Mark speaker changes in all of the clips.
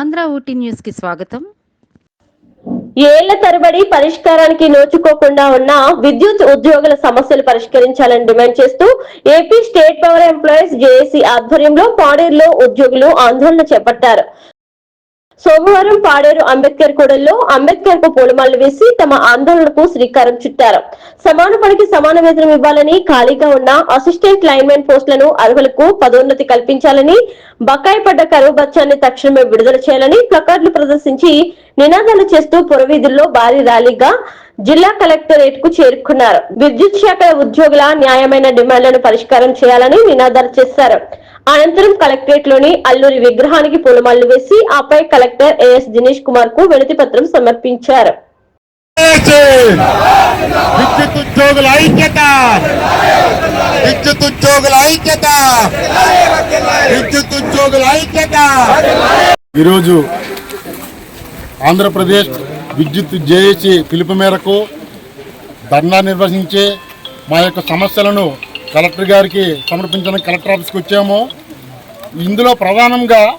Speaker 1: ఆంధ్ర ఊటీ న్యూస్కి స్వాగతం.
Speaker 2: ఏళ్ళ తరబడి పరిష్కారానికి నోచుకోకుండా ఉన్న విద్యుత్ ఉద్యోగుల సమస్యలు పరిష్కరించాలని డిమాండ్ చేస్తూ AP state power employees JAC ఆధ్వర్యంలో పాడేరులో ఉద్యోగులు ఆందోళన చేపట్టారు. సోమవారం పాడేరు అంబేద్కర్ కూడల్లో అంబేద్కర్కు పూలమాలలు వేసి తమ ఆందోళనకు శ్రీకారం చుట్టారు. సమాన పనికి సమాన వేతనం ఇవ్వాలని ఖాళీగా ఉన్న అసిస్టెంట్ లైన్మెన్ పోస్టులను అర్హులకు పదోన్నతి కల్పించాలని బకాయి పడ్డ కరువు బచ్చాన్ని తక్షణమే విడుదల చేయాలని ప్లకార్డులు ప్రదర్శించి నినాదాలు చేస్తూ పురవీధుల్లో భారీ ర్యాలీగా జిల్లా కలెక్టరేట్కు చేరుకున్నారు. విద్యుత్ శాఖ ఉద్యోగుల న్యాయమైన డిమాండ్లను పరిష్కారం చేయాలని నినాదాలు చేశారు. అనంతరం కలెక్టరేట్లోని అల్లూరి విగ్రహానికి పూలమాలలు వేసి ఆపై కలెక్టర్ ఏఎస్ దినేష్ కుమార్కు వినతి పత్రం సమర్పించారు.
Speaker 3: విద్యుత్ ఉద్యోగుల ఐక్యత! విద్యుత్ ఉద్యోగుల ఐక్యత! విద్యుత్ ఉద్యోగుల ఐక్యత! ఈరోజు ఆంధ్రప్రదేశ్ విద్యుత్ జేఏసీ పిలుపు మేరకు ధర్నా నిర్వహించి మా యొక్క సమస్యలను కలెక్టర్ గారికి సమర్పించడానికి కలెక్టర్ ఆఫీస్కి వచ్చాము. ఇందులో ప్రధానంగా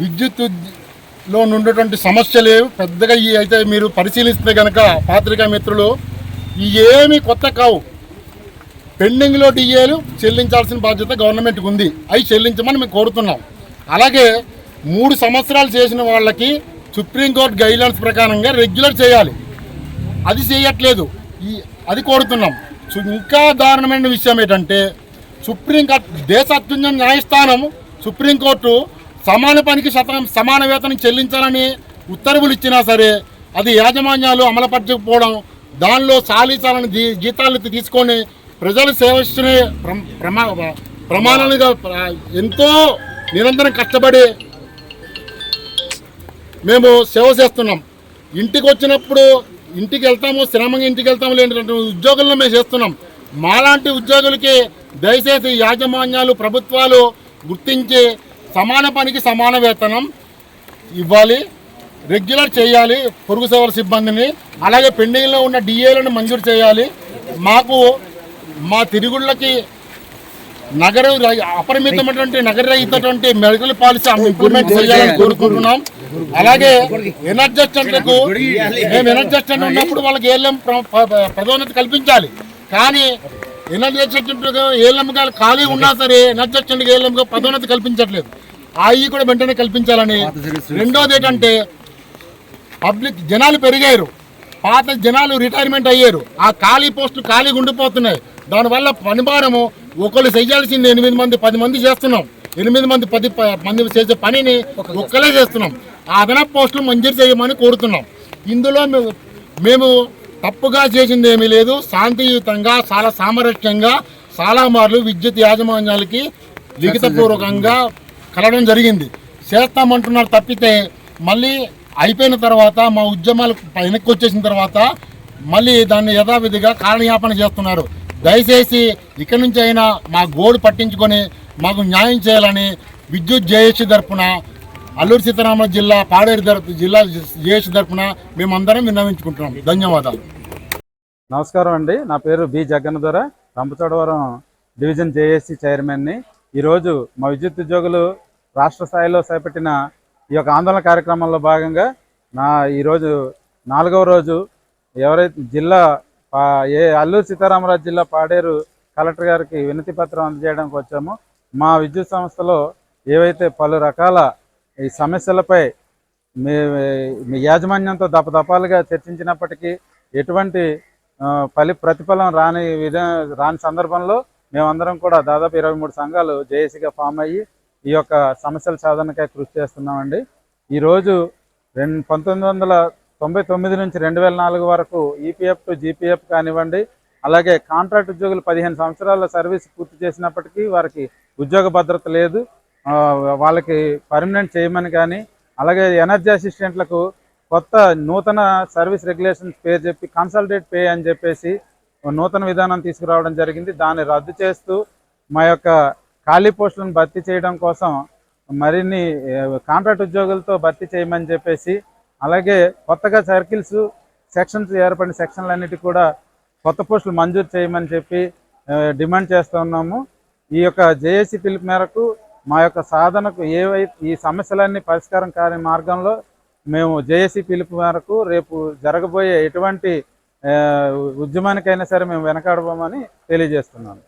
Speaker 3: విద్యుత్లో ఉండేటువంటి సమస్యలు పెద్దగా ఈ అయితే మీరు పరిశీలిస్తే కనుక పాత్రికా మిత్రులు ఏమి కొత్త కావు. పెండింగ్లో డిఏలు చెల్లించాల్సిన బాధ్యత గవర్నమెంట్కి ఉంది. అవి చెల్లించమని మేము కోరుతున్నాం. అలాగే మూడు సంవత్సరాలు చేసిన వాళ్ళకి సుప్రీంకోర్టు గైడ్లైన్స్ ప్రకారంగా రెగ్యులర్ చేయాలి. అది చేయట్లేదు. ఈ అది కోరుతున్నాం. ఇంకా దారుణమైన విషయం ఏంటంటే సుప్రీంకోర్టు దేశ న్యాయస్థానం సుప్రీంకోర్టు సమాన పనికి శతం సమాన వేతనం చెల్లించాలని ఉత్తర్వులు ఇచ్చినా సరే అది యాజమాన్యాలు అమలుపరచకపోవడం దానిలో సాలించాలని జీ జీతాలు తీసుకొని ప్రజలు సేవిస్తున్న ప్రమా ప్రమాణాలుగా ప్ర- ఎంతో నిరంతరం కష్టపడి మేము సేవ చేస్తున్నాం. ఇంటికి వచ్చినప్పుడు ఇంటికి వెళ్తాము శ్రమంగా ఇంటికి వెళ్తాము లేని ఉద్యోగులను మేము చేస్తున్నాం. మాలాంటి ఉద్యోగులకి దయచేసి యాజమాన్యాలు ప్రభుత్వాలు గుర్తించి సమాన పనికి సమాన వేతనం ఇవ్వాలి రెగ్యులర్ చేయాలి పొరుగు సేవల సిబ్బందిని. అలాగే పెండింగ్లో ఉన్న డిఏలను మంజూరు చేయాలి. మాకు మా తిరుగుళ్ళకి నగర అపరిమితమైనటువంటి నగర రహితటువంటి మెడికల్ పాలసీ ఇంప్లిమెంట్ చేయాలని కోరుకుంటున్నాం. అలాగే ఎనర్జెస్టెంట్లకు మేము ఎనర్జెస్టెంట్ ఉన్నప్పుడు వాళ్ళకి ఏళ్ళం పదోన్నతి కల్పించాలి. కానీ ఎనర్జీ అసిస్టెంట్ ఏఎల్ఎం ఖాళీ ఉన్నా సరే ఎనర్జీ అసిస్టెంట్కి ఏఎల్ఎం పదోన్నతి కల్పించట్లేదు. అవి కూడా వెంటనే కల్పించాలని రెండోది ఏంటంటే పబ్లిక్ జనాలు పెరిగారు. పాత జనాలు రిటైర్మెంట్ అయ్యారు. ఆ ఖాళీ పోస్టులు ఖాళీగా ఉండిపోతున్నాయి. దానివల్ల పనిభారము ఒకళ్ళు చేయాల్సింది ఎనిమిది మంది పది మంది చేస్తున్నాం. ఎనిమిది మంది పది మంది చేసే పనిని ఒక్కలే చేస్తున్నాం. ఆ అదనపు పోస్టులు మంజూరు చేయమని కోరుతున్నాం. ఇందులో మేము మేము తప్పుగా చేసింది ఏమీ లేదు. శాంతియుతంగా చాలా సామరస్యంగా చాలామార్లు విద్యుత్ యాజమాన్యాలకి లిఖితపూర్వకంగా కలవడం జరిగింది. చేస్తామంటున్నారు తప్పితే మళ్ళీ అయిపోయిన తర్వాత మా ఉద్యమాలు వెనక్కి వచ్చేసిన తర్వాత మళ్ళీ దాన్ని యథావిధిగా కాలయాపన చేస్తున్నారు. దయచేసి ఇక్కడి నుంచి అయినా మా గోడు పట్టించుకొని మాకు న్యాయం చేయాలని విద్యుత్ జేఏసీ తరపున అల్లూరు సీతారామరాజు జిల్లా పాడేరు తరపు జిల్లా జేఏసీ తరపున మేమందరం విన్నవించుకుంటున్నాం. ధన్యవాదాలు.
Speaker 4: నమస్కారం అండి. నా పేరు B. Jagannadhara. Rampachodavaram division JAC చైర్మన్ని. ఈరోజు మా విద్యుత్ ఉద్యోగులు రాష్ట్ర స్థాయిలో చేపట్టిన ఈ యొక్క ఆందోళన కార్యక్రమంలో భాగంగా నా ఈరోజు నాలుగవ రోజు ఎవరైతే జిల్లా పా- ఏ అల్లూరు సీతారామరాజు జిల్లా పాడేరు కలెక్టర్ గారికి వినతి పత్రం అందజేయడానికి వచ్చామో మా విద్యుత్ సంస్థలో ఏవైతే పలు రకాల ఈ సమస్యలపై మీ మీ యాజమాన్యంతో దపదపాలుగా చర్చించినప్పటికీ ఎటువంటి ఫలి ప్రతిఫలం రాని విధ రాని సందర్భంలో మేమందరం కూడా దాదాపు ఇరవై మూడు సంఘాలు జేఏసీగా ఫామ్ అయ్యి ఈ యొక్క సమస్యల సాధనకై కృషి చేస్తున్నామండి. ఈరోజు రెండు పంతొమ్మిది వందల తొంభై తొమ్మిది నుంచి రెండు వేల నాలుగు వరకు ఈపీఎఫ్ టు జీపీఎఫ్ కానివ్వండి అలాగే కాంట్రాక్ట్ ఉద్యోగులు పదిహేను సంవత్సరాల సర్వీస్ పూర్తి చేసినప్పటికీ వారికి ఉద్యోగ భద్రత లేదు. వాళ్ళకి పర్మనెంట్ చేయమని కానీ అలాగే ఎనర్జీ అసిస్టెంట్లకు కొత్త నూతన సర్వీస్ రెగ్యులేషన్స్ పేరు చెప్పి కన్సల్టేట్ పే అని చెప్పేసి నూతన విధానం తీసుకురావడం జరిగింది. దాన్ని రద్దు చేస్తూ మా యొక్క ఖాళీ పోస్టులను భర్తీ చేయడం కోసం మరిన్ని కాంట్రాక్ట్ ఉద్యోగులతో భర్తీ చేయమని చెప్పేసి అలాగే కొత్తగా సర్కిల్స్ సెక్షన్స్ ఏర్పడిన సెక్షన్లన్నిటి కూడా కొత్త పోస్టులు మంజూరు చేయమని చెప్పి డిమాండ్ చేస్తూ ఉన్నాము ఈ యొక్క జేఏసీ పిలుపు మేరకు మా యొక్క సాధనకు ఏవై ఈ సమస్యలన్నీ పరిష్కారం కాని మార్గంలో మేము జేఏసీ పిలుపు మేరకు రేపు జరగబోయే ఎటువంటి ఉద్యమానికైనా సరే మేము వెనకాడబోమని తెలియజేస్తున్నాను.